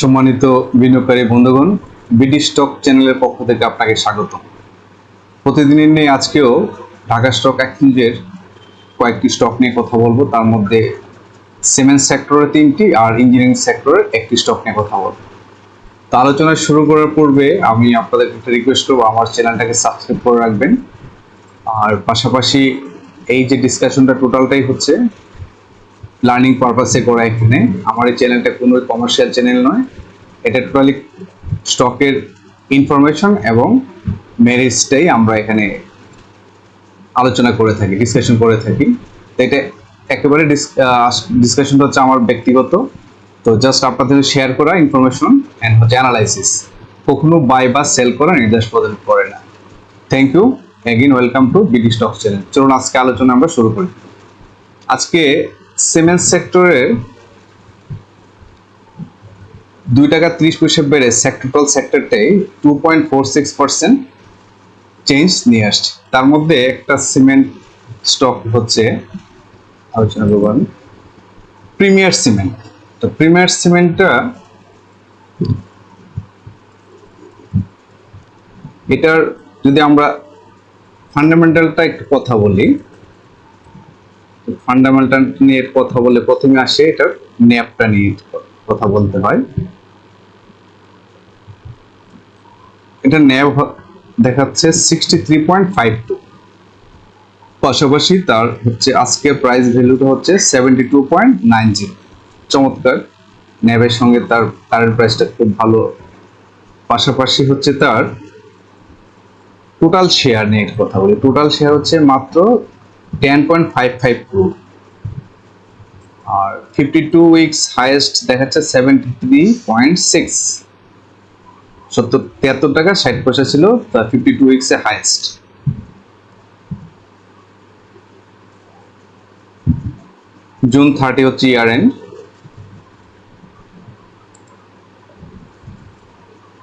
সম্মানিত বিনিয়োগকারী বন্ধুগণ বিডি স্টক চ্যানেলের পক্ষ থেকে আপনাকে স্বাগত। প্রতিদিনের নিয়ে আজকেও ঢাকা স্টক এক্সচেঞ্জের কয়েকটি স্টক নিয়ে কথা বলব। তার মধ্যে সিমেন্ট সেক্টরের তিনটি আর ইঞ্জিনিয়ারিং সেক্টরের একটি স্টক নিয়ে কথা বলব। তো আলোচনা শুরু করার পূর্বে আমি আপনাদের একটা রিকোয়েস্ট করব, আমার চ্যানেলটাকে সাবস্ক্রাইব করে রাখবেন। আর পাশাপাশি এই যে ডিসকাশনটা টোটালটাই হচ্ছে লার্নিং পারপাসে করা এখানে। আমার এই চ্যানেলটা কোনো কমার্শিয়াল চ্যানেল নয়। এটা টোটালি স্টকের ইনফরমেশন এবং মেরিটসটাই আমরা এখানে আলোচনা করে থাকি ডিসকাশন করে থাকি। তো এটা একেবারে ডিসকাশনটা হচ্ছে আমার ব্যক্তিগত। তো জাস্ট আপনাদের শেয়ার করা ইনফরমেশন অ্যান্ড হচ্ছে অ্যানালাইসিস কখনো বাই বা সেল করা নির্দেশ প্রদান করে না। Thank you again welcome to BD stock channel চলুন আজকে আলোচনা আমরা শুরু করি। আজকে সিমেন্ট সেক্টরের দুই টাকা ত্রিশ পয়সা বেড়ে sectoral সেক্টরটাই two point four six percent change নিয়ে আসছে। তার মধ্যে একটা সিমেন্ট স্টক হচ্ছে, আলোচনা করবেন প্রিমিয়ার সিমেন্ট তো প্রিমিয়ার সিমেন্টটা এটার যদি আমরা ফান্ডামেন্টালটা একটু কথা বলি ফান্ডামেন্টাল নিয়ে কথা বলে প্রথমে আসে এটার ন্যাপটা নিয়ে কথা বলতে হয়। এটা ন্যাব দেখাচ্ছে sixty three point five two পাশাপাশি তার হচ্ছে আজকের প্রাইস ভ্যালুটা হচ্ছে seventy two point nine zero চমৎকার ন্যাবের সঙ্গে তার কারেন্ট প্রাইসটা খুব ভালো। পাশাপাশি হচ্ছে তার টোটাল শেয়ার নিয়ে কথা বলি। টোটাল শেয়ার হচ্ছে মাত্র ten point five five crore আর ফিফটি টু উইকস হাইয়েস্ট দেখাচ্ছে সেভেন্টি থ্রি পয়েন্ট সিক্স সত্তর, তিয়াত্তর টাকা, ষাট পয়সা ছিল, তা ফিফটি টু উইকসে হাইয়েস্ট জুন থার্টি হচ্ছে ইয়ার এন্ড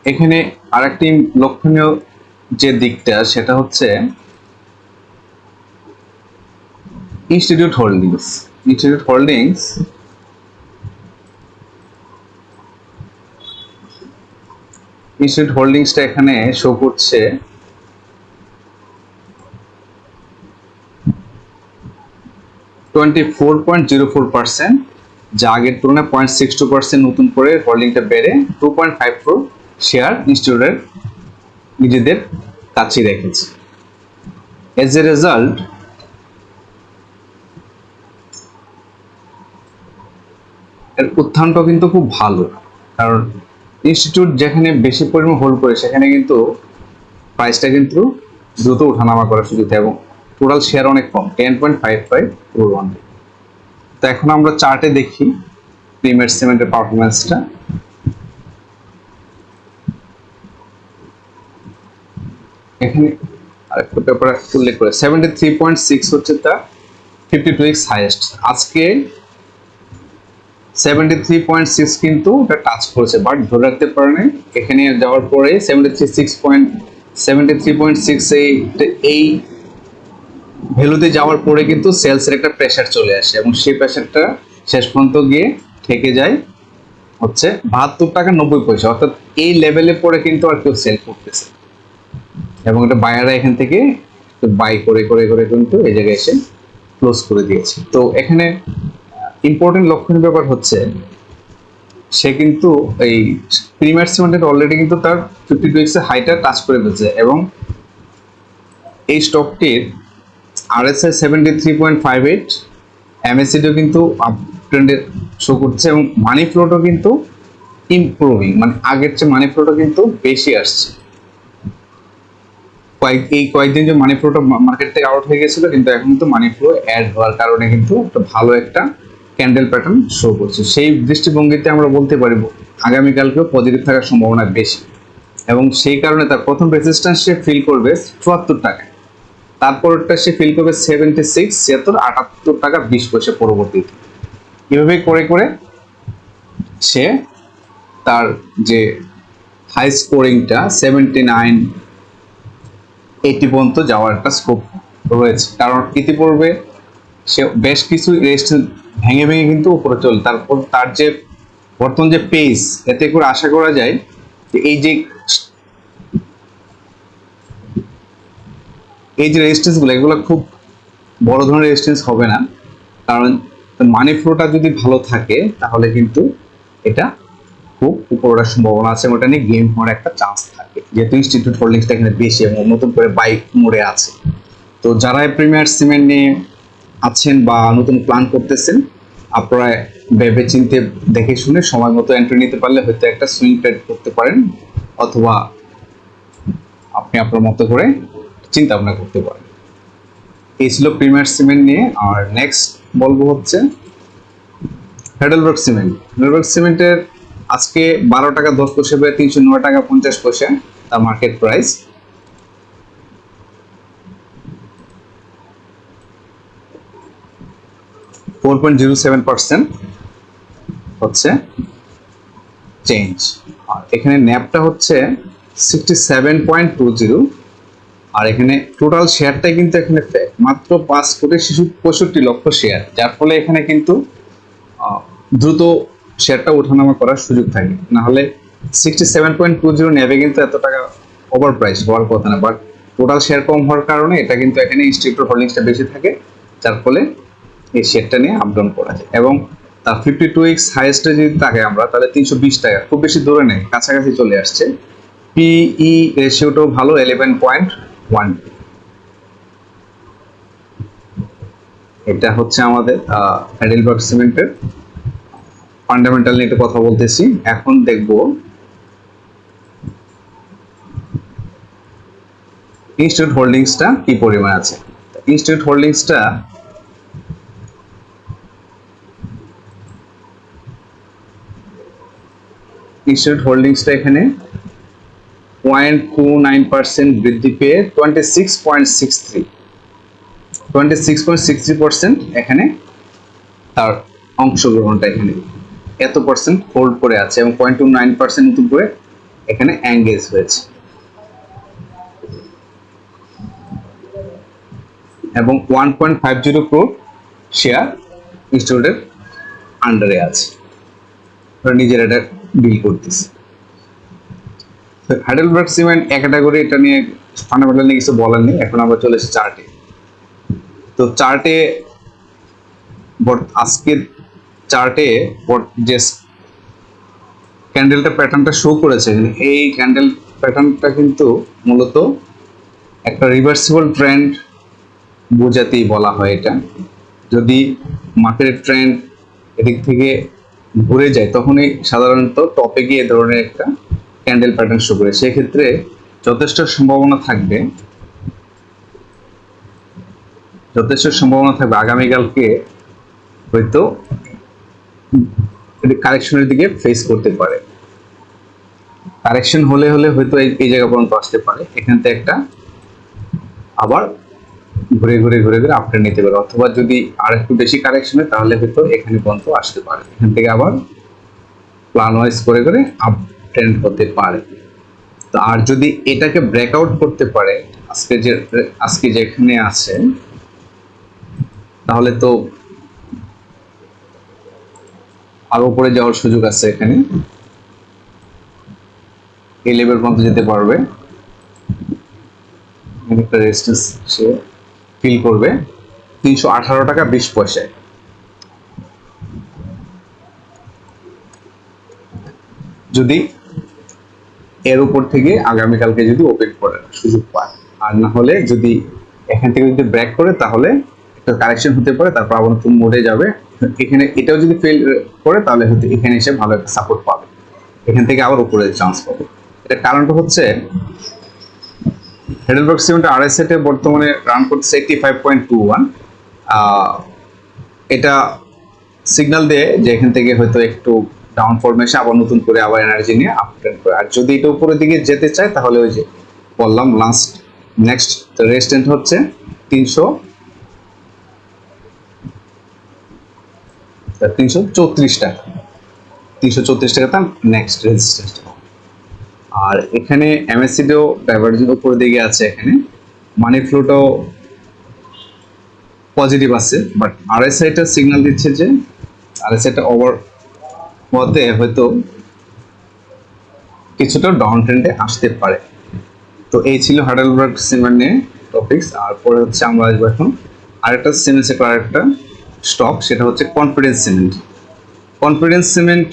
এখানে আরেকটি লক্ষণীয় যে দিকটা, সেটা হচ্ছে institute holdings institute holdings institute হোল্ডিংসটা এখানে শো করছে। Twenty four point zero four percent যা আগের তুলনায় পয়েন্ট সিক্স টু পার্সেন্ট নতুন করে হোল্ডিংটা বেড়ে two point five four share ইনস্টিটিউটের নিজেদের কাছে রেখেছে। এজ এ রেজাল্ট এর উত্থানটা কিন্তু খুব ভালো। কারণ ইনস্টিটিউট যেখানে বেশি পরিমাণ হোল্ড করে, সেখানে কিন্তু প্রাইসটা কিন্তু দ্রুত ওঠানামা করার সুযোগ এবং টোটাল শেয়ার অনেক কম ten point five five four one তো এখন আমরা চার্টে দেখি প্রিমিয়ার সিমেন্টের পারফরমেন্সটা এখানে আরেকটা পেপার উল্লেখ করে সেভেন্টি থ্রি পয়েন্ট সিক্স হচ্ছে তার ফিফটি টু এক্স হাইয়েস্ট আজকে সেভেন্টি থ্রি পয়েন্ট সিক্স কিন্তু ওটা টাচ করেছে বাট ধরে রাখতে পারেনি এখানে যাওয়ার পরে seventy three six point seventy three point six এই ভ্যালুতে যাওয়ার পরে কিন্তু সেলসের একটা প্রেশার চলে আসে এবং সেই প্রেশারটা শেষ পর্যন্ত গিয়ে থেকে যায় হচ্ছে বাহাত্তর টাকা নব্বই পয়সা, অর্থাৎ এই লেভেলে পরে কিন্তু আর কেউ সেল করতেছে এবং এটা বায়াররা এখান থেকে বাই করে করে করে কিন্তু এই জায়গায় এসে ক্লোজ করে দিয়েছে। তো এখানে ইম্পর্টেন্ট লক্ষণীয় ব্যাপার হচ্ছে, সে কিন্তু এই প্রিমিয়ার সিমেন্টের অলরেডি কিন্তু তার ফিফটি টু এক্সের হাইটা টাচ করে ফেলছে এবং এই স্টকটির RSI seventy three point five eight এমএসিডিও কিন্তু আপ ট্রেন্ডে শো করছে এবং মানি ফ্লোটাও কিন্তু ইমপ্রুভিং মানে আগের চেয়ে মানি ফ্লোটা কিন্তু বেশি আসছে। কয়েক, এই কয়েকদিন যে মানি ফ্লোটা মার্কেট থেকে আউট হয়ে গেছিল, কিন্তু এখন কিন্তু মানি ফ্লো অ্যাড হওয়ার কারণে কিন্তু একটা ভালো একটা ক্যান্ডেল প্যাটার্ন শো করছে। সেই দৃষ্টিভঙ্গিতে আমরা বলতে পারি, আগামীকালকেও পজিটিভ থাকার সম্ভাবনা বেশি। এবং সেই কারণে তার প্রথম রেজিস্ট্যান্স সে ফিল করবে চুয়াত্তর টাকা তারপরটা সে ফিল করবে সেভেন্টি সিক্স ছিয়াত্তর, আটাত্তর টাকা বিশ পয়সা পরবর্তীতে। এভাবে করে করে সে তার যে হাই স্কোরিংটা সেভেন্টি নাইন এইটি পর্যন্ত যাওয়ার একটা স্কোপ রয়েছে। কারণ ইতিপূর্বে সে বেশ কিছু রেস্ট ভেঙে ভেঙে কিন্তু উপরে চলে। তারপর তার যে বর্তমান যে পেস এতে করে আশা করা যায় যে এই যে এই যে রেজিস্ট্যান্সগুলো, এগুলো খুব বড় ধরনের রেজিস্ট্যান্স হবে না। কারণ মানি ফ্লোটা যদি ভালো থাকে, তাহলে কিন্তু এটা খুব উপর ওঠার সম্ভাবনা আছে ওটা নিয়ে গেম হওয়ার একটা চান্স থাকে। যেহেতু ইনস্টিটিউট হোল্ডিংসটা এখানে বেশি এবং নতুন করে বাইক মোড়ে আছে। তো যারা প্রিমিয়ার সিমেন্ট নিয়ে আছেন বা নতুন প্ল্যান করতেছেন, আপনারা ভেবে চিনতে দেখে শুনে সময় মতো এন্ট্রি নিতে পারলে হয়তো একটা সুইং ট্রেড করতে পারেন, অথবা আপনি আপনার মতো করে চিন্তা ভাবনা করতে পারেন। এই ছিল প্রিমিয়ার সিমেন্ট নিয়ে, আর নেক্সট বলব হচ্ছে হেডেলবার্গ সিমেন্ট হেডেলবার্গ সিমেন্টের আজকে বারো টাকা দশ পয়সা বেড়ে তিনশো নয় টাকা পঞ্চাশ পয়সা, তার market price four point zero seven percent হচ্ছে চেঞ্জ আর এখানে ন্যাপটা হচ্ছে sixty seven point two zero আর এখানে টোটাল শেয়ারটাই কিন্তু এখানে মাত্র পাঁচ কোটি শিশু পঁয়ষট্টি লক্ষ শেয়ার যার ফলে এখানে কিন্তু দ্রুত শেয়ারটা ওঠানামা করার সুযোগ থাকে। না হলে sixty seven point two zero নেবে কিন্তু এত টাকা ওভার প্রাইস হওয়ার কথা না। বাট টোটাল শেয়ার কম হওয়ার কারণে এটা কিন্তু এখানে ইনস্টিটিউট হোল্ডিংসটা বেশি থাকে। যার ফলে এই শেয়ারটা নিয়ে আপ ডাউন করা যায়। এবং তার ফিফটি টু উইক্স হাইয়েস্টে যদি থাকে আমরা, তাহলে তিনশো বিশ টাকা, খুব বেশি দূরে নেই, কাছাকাছি চলে আসছে। পিই রেশিওটাও ভালো ইলেভেন পয়েন্ট ওয়ান এটা হচ্ছে আমাদের হ্যাডেলবার্গ সিমেন্টের ফান্ডামেন্টাল নিয়ে একটু কথা বলতেছি। এখন দেখব ইনস্টিটিউট হোল্ডিংসটা কি পরিমাণ আছে? ইনস্টিটিউট হোল্ডিংসটা ইনস্টিটিউট হোল্ডিংসটা এখানে। পয়েন্ট টু নাইন পার্সেন্ট বৃদ্ধি পেয়ে twenty six point six three twenty six point six three percent এখানে তার অংশগ্রহণটা এখানে। এত পার্সেন্ট হোল্ড করে আছে এবং পয়েন্ট টু নাইন পার্সেন্ট করে এখানে অ্যাঙ্গেজ হয়েছে। এবং one point five zero crore share ইনস্টিটিউটের আন্ডারে আছে। নিজের এটা ডিল করতেছে। হাইডেলবার্গ সিমেন্ট এক ক্যাটাগরি এটা নিয়ে ফান্ডামেন্টাল নিয়ে কিছু বলার নেই। এখন আমরা চলে এসেছি চার্টে তো চার্টে আজকের চার্টে যে ক্যান্ডেলটা প্যাটার্নটা শো করেছে, এই ক্যান্ডেল প্যাটার্নটা কিন্তু মূলত একটা রিভার্সিবল ট্রেন্ড বোঝাতেই বলা হয় এটা। যদি মার্কেটের ট্রেন্ড এদিক থেকে ঘুরে যায়, তখনই সাধারণত টপে গিয়ে ধরনের একটা ক্যান্ডেল প্যাটার্ন শো করে। সেক্ষেত্রে যথেষ্ট সম্ভাবনা থাকবে, যথেষ্ট সম্ভাবনা থাকবে আগামীকালকে হয়তো কারেকশনের দিকে ফেস করতে পারে। কারেকশন হলে হলে হয়তো এই এই জায়গা পর্যন্ত আসতে পারে। এখান থেকে একটা আবার ঘুরে ঘুরে ঘুরে ঘুরে আপডেট নিতে পারে। অথবা যদি আর একটু বেশি কারেকশন হয়, তাহলে হয়তো এখানে পর্যন্ত আসতে পারে। এখান থেকে আবার প্ল্যান ওয়াইজ করে করে আপ ট্রেন্ড হতে পারে। তো আর যদি এটাকে ব্রেকআউট করতে পারে, আজকে যে, আজকে যেখানে আছে, তাহলে তো আরও উপরে যাওয়ার সুযোগ আছে এখানে। এই লেভেল পর্যন্ত যেতে পারবে। একটা রেজিস্ট্যান্স সে ফিল করবে তিনশো আঠারো টাকা বিশ পয়সায়। যদি এর উপর থেকে আগামীকালকে যদি ওপেন করে সুযোগ পায়, আর না হলে যদি এখান থেকে যদি ব্রেক করে, তাহলে একটা কারেকশন হতে পারে, তারপর আবার নতুন মোডে যাবে। এখানে এটাও যদি ফেল করে, তাহলে হয়তো এখানে এসে ভালো একটা সাপোর্ট পাবে। এখান থেকে আবার উপরে চান্স পাবে। এটা কারণটা হচ্ছে হেডেলবার্গ সিমেন্ট আড়াই সেটে বর্তমানে রান করতেছে eighty five point two one এটা সিগন্যাল দেয় যে এখান থেকে হয়তো একটু ডাউন ফরমেশন আবার নতুন করে আবার এনার্জি নিয়ে আপ ট্রেন্ড করে। আর যদি এটা উপরের দিকে যেতে চায়, তাহলে ওই যে বললাম লাস্ট নেক্সট রেজিস্ট্যান্ট হচ্ছে তিনশো তিনশো চৌত্রিশ টাকা। তিনশো চৌত্রিশ টাকা তার নেক্সট রেজিস্ট্যান্স আর এখানে এমএসসিতেও ডাইভার্জিং উপরের দিকে আছে এখানে। মানি ফ্লোটাও পজিটিভ আছে বাট আরএসআইটা সিগন্যাল দিচ্ছে যে আরএসআইটা ওভার মতে হয়তো কিছুটা ডাউন ট্রেন্ডে আসতে পারে। তো এই ছিল হাডেলবার্গ সিমেন্ট নিয়ে টপিকস আর পরে হচ্ছে আমরা আসব এখন আরেকটা সিমেন্ট সেক্টর আরেকটা স্টক সেটা হচ্ছে কনফিডেন্স সিমেন্ট কনফিডেন্স সিমেন্ট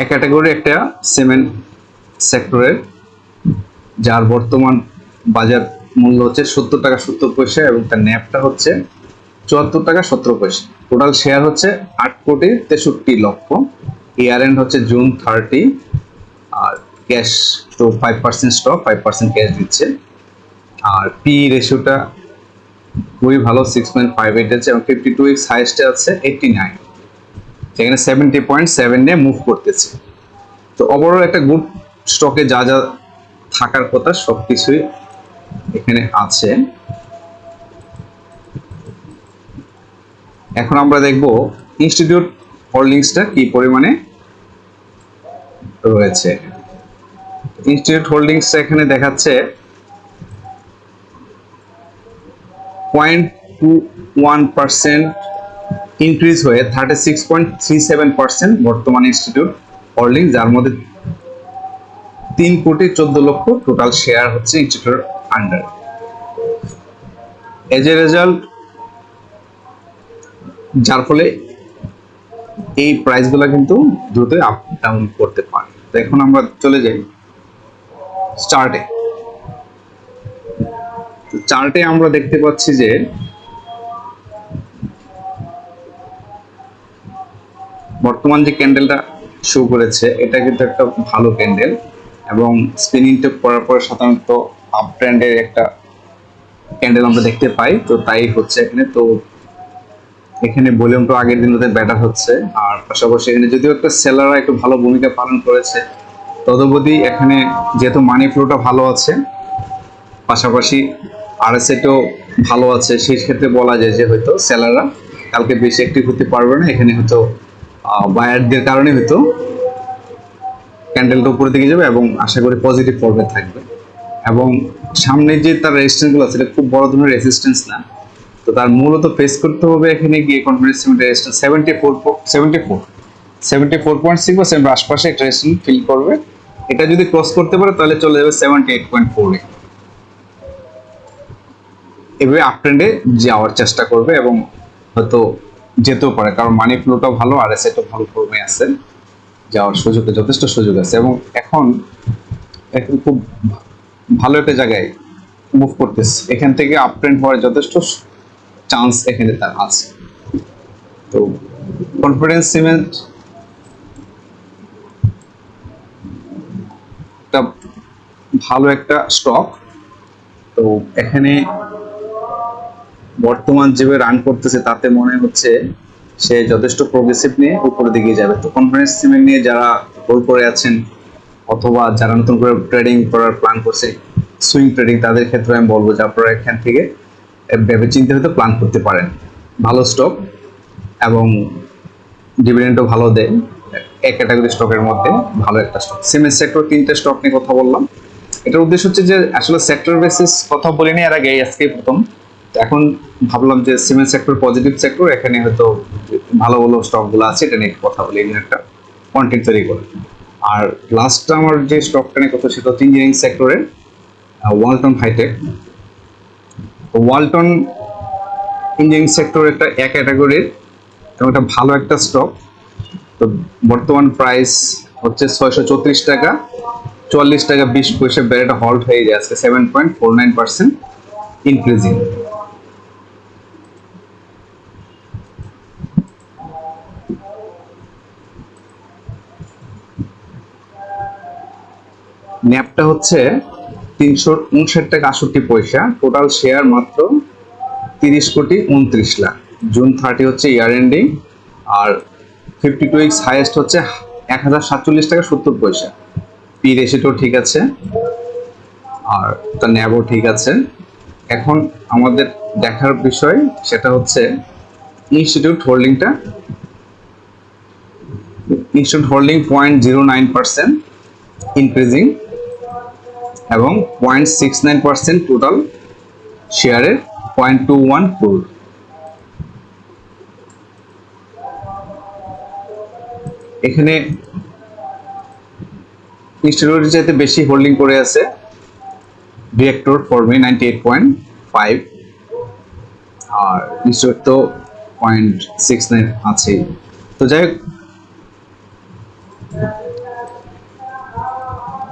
এক ক্যাটাগরি একটা সিমেন্ট সেক্টরের যার বর্তমান বাজার মূল্য হচ্ছে সত্তর টাকা সত্তর পয়সা এবং তার ন্যাপটা হচ্ছে চুয়াত্তর টাকা সতেরো পয়সা। টোটাল শেয়ার হচ্ছে আট কোটি তেষট্টি লক্ষ। ইয়ার এন্ড হচ্ছে জুন থার্টি আর ক্যাশ তো five percent stock five percent cash দিচ্ছে। আর পি রেশিওটা খুবই ভালো সিক্স পয়েন্ট ফাইভ এইট আছে এবং ফিফটি টু উইক্স হাইস্টে আছে এইটটি নাইন যেখানে সেভেন্টি পয়েন্ট সেভেন মুভ করতেছে। তো ওভারঅল একটা গুড স্টকে যা যা থাকার কথা সব কিছুই এখানে আছে। এখন আমরা দেখব ইনস্টিটিউট হোল্ডিংসটা কি পরিমাণে রয়েছে। ইনস্টিটিউট হোল্ডিংসটা এখানে দেখাচ্ছে point two one percent increase হয়ে thirty six point three seven percent বর্তমান ইনস্টিটিউট হোল্ডিং যার মধ্যে তিন কোটি চোদ্দ লক্ষ টোটাল শেয়ার হচ্ছে institute under as a result যার ফলে এই প্রাইসগুলো কিন্তু দ্রুত আপ ডাউন করতে পারে। তো এখন আমরা চলে যাই চার্টে চার্টে আমরা দেখতে পাচ্ছি যে বর্তমান যে ক্যান্ডেলটা শো করেছে, এটা কিন্তু একটা ভালো ক্যান্ডেল এবং স্পিনিং স্পিনিংটা করার পর সাধারণত আপ ট্রেন্ডের একটা ক্যান্ডেল আমরা দেখতে পাই, তো তাই হচ্ছে এখানে। তো এখানে ভলিউমটা আগের দিনতে ব্যাটার হচ্ছে। আর পাশাপাশি এখানে যদিও একটা সেলাররা একটু ভালো ভূমিকা পালন করেছে তদবধি এখানে যেহেতু মানি ফ্লোটা ভালো আছে, পাশাপাশি আরএসএটাও ভালো আছে, সেই ক্ষেত্রে বলা যায় যে হয়তো সেলাররা কালকে বেশি অ্যাক্টিভ হতে পারবে না, এখানে হয়তো বায়ারদের কারণে হয়তো ক্যান্ডেলটা উপরের দিকে যাবে এবং আশা করি পজিটিভ পর্বে থাকবে। এবং সামনে যে তার রেজিস্ট্যান্সগুলো আছে, এটা খুব বড় ধরনের রেজিস্ট্যান্স না। তো তার মূলত ফেস করতে হবে এখানে গিয়ে confidence resistance seventy four seventy four seventy four point six বা সেভেন আশপাশে একটা রেজিস্ট্যান্স ফিল করবে। এটা যদি ক্রস করতে পারে, তাহলে চলে যাবে সেভেন্টি এইট পয়েন্ট ফোরে এভাবে আপ ট্রেন্ডে যাওয়ার চেষ্টা করবে এবং হয়তো যেতেও পারে, কারণ মানি ফ্লোটাও ভালো আর এসএটাও ভালো ফর্মে আছে। যাওয়ার সুযোগ যথেষ্ট সুযোগ আছে এবং এখন এখন খুব ভালো একটা জায়গায় মুভ করতেছে। এখান থেকে আপ ট্রেন্ড হওয়ার যথেষ্ট চান্স এখানে তার আছে। তো কনফিডেন্স সিমেন্ট ভালো একটা স্টক তো এখানে বর্তমান যেভাবে রান করতেছে, তাতে মনে হচ্ছে সে যথেষ্ট প্রগ্রেসিভ নিয়ে উপরের দিকে যাবে। তো কনফিডেন্স সিমেন্ট নিয়ে যারা হোল্ড করে আছেন, অথবা যারা নতুন করে ট্রেডিং করার প্ল্যান করছে সুইং ট্রেডিং তাদের ক্ষেত্রে আমি বলব যে আপনারা এখান থেকে ভেবে চিন্তে হয়তো প্ল্যান করতে পারেন। ভালো স্টক এবং ডিভিডেন্ডও ভালো দেয়। এক ক্যাটাগরি স্টকের মধ্যে ভালো একটা স্টক সিমেন্ট সেক্টর তিনটে স্টক নিয়ে কথা বললাম। এটার উদ্দেশ্য হচ্ছে যে আসলে সেক্টর বেসিস কথা বলিনি, এর আগে আজকে প্রথম। এখন ভাবলাম যে সিমেন্ট সেক্টর পজিটিভ সেক্টর এখানে হয়তো ভালো ভালো স্টকগুলো আছে, এটা নিয়ে কথা বলি এখানে একটা কন্টেন্ট তৈরি করে। আর লাস্টটা আমার যে স্টকটা নিয়ে কথা সেটা হচ্ছে ইঞ্জিনিয়ারিং সেক্টরের Walton hi tech Walton engineering sector একটা এক ক্যাটাগরির এবং একটা ভালো একটা স্টক তো বর্তমান প্রাইস হচ্ছে ছয়শো চৌত্রিশ টাকা, চুয়াল্লিশ টাকা বিশ পয়সা বেড়ে একটা হল্ট হয়ে যায় আজকে seven point four nine percent increasing ন্যাপটা হচ্ছে তিনশো উনষাট টাকা আটষট্টি পয়সা। টোটাল শেয়ার মাত্র তিরিশ কোটি উনত্রিশ লাখ। জুন থার্টি হচ্ছে ইয়ার এন্ডিং আর ফিফটি টু উইক্স হাইয়েস্ট হচ্ছে এক হাজার সাতচল্লিশ টাকা সত্তর পয়সা। পি রেশিটো ঠিক আছে আর তার ন্যাবও ঠিক আছে। এখন আমাদের দেখার বিষয় সেটা হচ্ছে institute হোল্ডিংটা institute holding point zero nine percent increasing এবং point six nine percent total শেয়ারের পয়েন্ট টু ওয়ান ফোর এখানে ইনস্টিটিউটের চাইতে বেশি হোল্ডিং করে আছে ডিরেক্টর ফর্মে নাইনটি এইট পয়েন্ট ফাইভ আর ইনস্টিটিউট তো পয়েন্ট সিক্স নাইন আছেই তো যাই হোক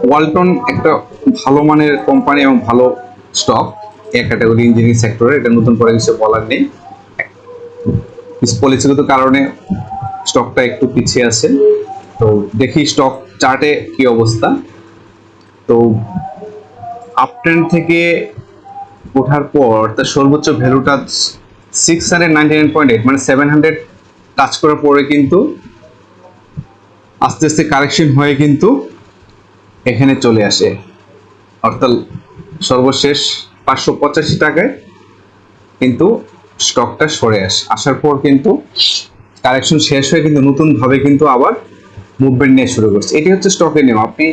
ওয়ালটন একটা ভালো মানের কোম্পানি এবং ভালো স্টক এ ক্যাটাগরি ইঞ্জিনিয়ারিং সেক্টরে এটা নতুন করে কিছু বলার নেই। পলিসিগত কারণে স্টকটা একটু পিছিয়ে আছে। তো দেখি স্টক চার্টে কি অবস্থা। তো আপ ট্রেন্ড থেকে ওঠার পর তার সর্বোচ্চ ভ্যালুটা six hundred ninety nine point eight মানে সেভেন হান্ড্রেড টাচ করার পরে কিন্তু আস্তে আস্তে কারেকশন হয়ে কিন্তু এখানে চলে আসে। অর্থাৎ সর্বশেষ পাঁচশো পঁচাশি টাকায় কিন্তু স্টকটা সরে আসে। আসার পর কিন্তু কারেকশন শেষ হয়ে কিন্তু নতুন ভাবে কিন্তু আবার মুভমেন্ট নিয়ে শুরু করছে। এটি হচ্ছে স্টকের নিয়ম। আপনি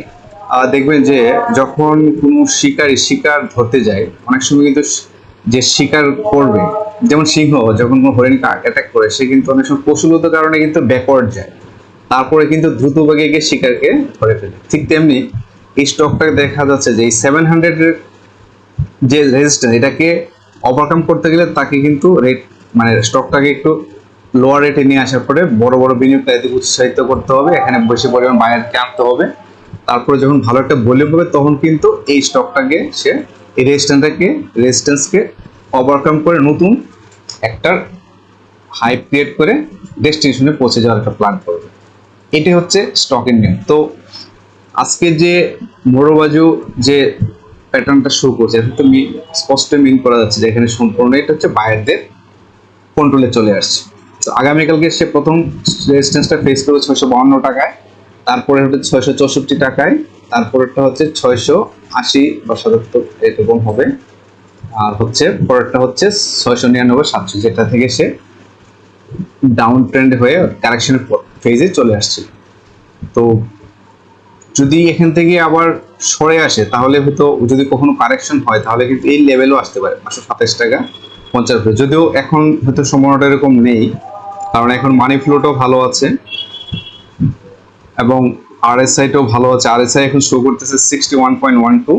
দেখবেন যে যখন কোনো শিকারী শিকার ধরতে যায়, অনেক সময় কিন্তু যে শিকার করবে, যেমন সিংহ, যখন কোনো হরিণকে অ্যাটাক করে, সে কিন্তু অনেক সময় কৌশলগত কারণে কিন্তু ব্যাকওয়ার্ড যায়। তারপরে কিন্তু দ্রুত গিয়ে শিকারকে ধরে ফেলে। ঠিক তেমনি এই স্টকটাকে দেখা যাচ্ছে যে এই সেভেন হান্ড্রেডের যে রেজিস্ট্যান্স এটাকে ওভারকাম করতে গেলে তাকে কিন্তু রেট মানে স্টকটাকে একটু লোয়ার রেটে নিয়ে আসার পরে বড় বড় বিনিয়োগকারীদের উৎসাহিত করতে হবে। এখানে বেশি পরিমাণ বায়ারকে আনতে হবে। তারপরে যখন ভালো একটা ভলিউম হবে তখন কিন্তু এই স্টকটাকে সে এই রেজিস্ট্যান্সটাকে রেজিস্ট্যান্সকে ওভারকাম করে নতুন একটা হাই ক্রিয়েট করে ডেস্টিনেশনে পৌঁছে যাওয়ার একটা প্ল্যান করবে। এটি হচ্ছে স্টকের নিয়ম। তো আজকে যে মোড়বাজু যে প্যাটার্নটা শুরু করছে এটা তো স্পষ্ট মিন করা যাচ্ছে যে এখানে সম্পূর্ণ এটা হচ্ছে বায়ারদের কন্ট্রোলে চলে আসছে। তো আগামীকালকে সে প্রথম রেজিস্ট্যান্সটা ফেস করবে ছয়শো বাউন্ন টাকায় তারপরে হচ্ছে ছয়শো চৌষট্টি টাকায়, তারপরেরটা হচ্ছে ছয়শো আশি বা সাতাত্তর এরকম হবে। আর হচ্ছে পরেরটা হচ্ছে ছয়শো নিরানব্বই সাতশো, যেটা থেকে সে ডাউন ট্রেন্ড হয়ে কারেকশনের ফেজে চলে আসছে। তো যদি এখান থেকে আবার সরে আসে, তাহলে হয়তো যদি কখনো কারেকশন হয়, তাহলে কিন্তু এই লেভেলও আসতে পারে, পাঁচশো সাতাশ টাকা পঞ্চাশ যদিও এখন হয়তো সম্ভাবনাটা এরকম নেই, কারণ এখন মানি ফ্লোটাও ভালো আছে এবং আরএসআইটাও ভালো আছে। আরএসআই এখন শো করতেছে sixty one point one two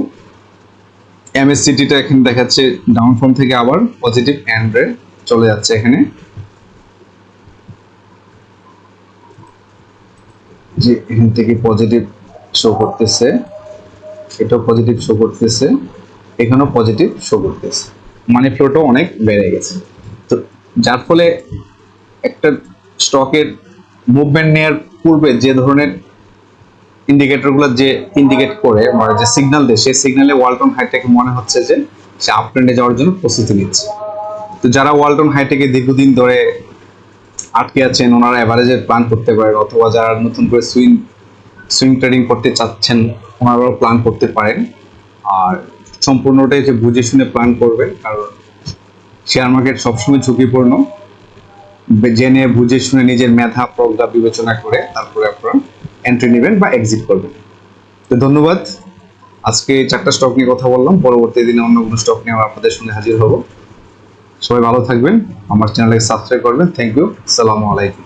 এমএসসিটিটা এখানে দেখাচ্ছে ডাউন ফর্ম থেকে আবার পজিটিভ অ্যান্ড্রে চলে যাচ্ছে এখানে। যে এখান থেকে পজিটিভ শো করতেছে। এটাও পজিটিভ শো করতেছে। এখানেও পজিটিভ শো করতেছে। মানি ফ্লোটাও অনেক বেড়ে গেছে। তো যার ফলে একটা স্টকের মুভমেন্ট নেওয়ার পূর্বে যে ধরনের ইন্ডিকেটরগুলো যে ইন্ডিকেট করে মানে যে সিগন্যাল দেয়, সেই সিগন্যালে ওয়ালটন হাইটেক মনে হচ্ছে যে সে আপ ট্রেন্ডে যাওয়ার জন্য প্রস্তুতি নিচ্ছে। তো যারা ওয়ালটন হাইটেকে দীর্ঘদিন ধরে আটকে আছেন, ওনারা অ্যাভারেজের প্ল্যান করতে পারেন, অথবা যারা নতুন করে সুইং সুইং ট্রেডিং করতে চাচ্ছেন, ওনারাও প্ল্যান করতে পারেন। আর সম্পূর্ণটাই যে বুঝে শুনে প্ল্যান করবেন, কারণ শেয়ার মার্কেট সবসময় ঝুঁকিপূর্ণ। জেনে বুঝে শুনে নিজের মেধা, প্রজ্ঞা বিবেচনা করে তারপরে আপনারা এন্ট্রি নেবেন বা এক্সিট করবেন। তো ধন্যবাদ। আজকে চারটা স্টক নিয়ে কথা বললাম, পরবর্তী দিনে অন্য কোনো স্টক নিয়ে আপনাদের সঙ্গে হাজির হব। সবাই ভালো থাকবেন, আমার চ্যানেলকে সাবস্ক্রাইব করবেন থ্যাংক ইউ আসসালামু আলাইকুম।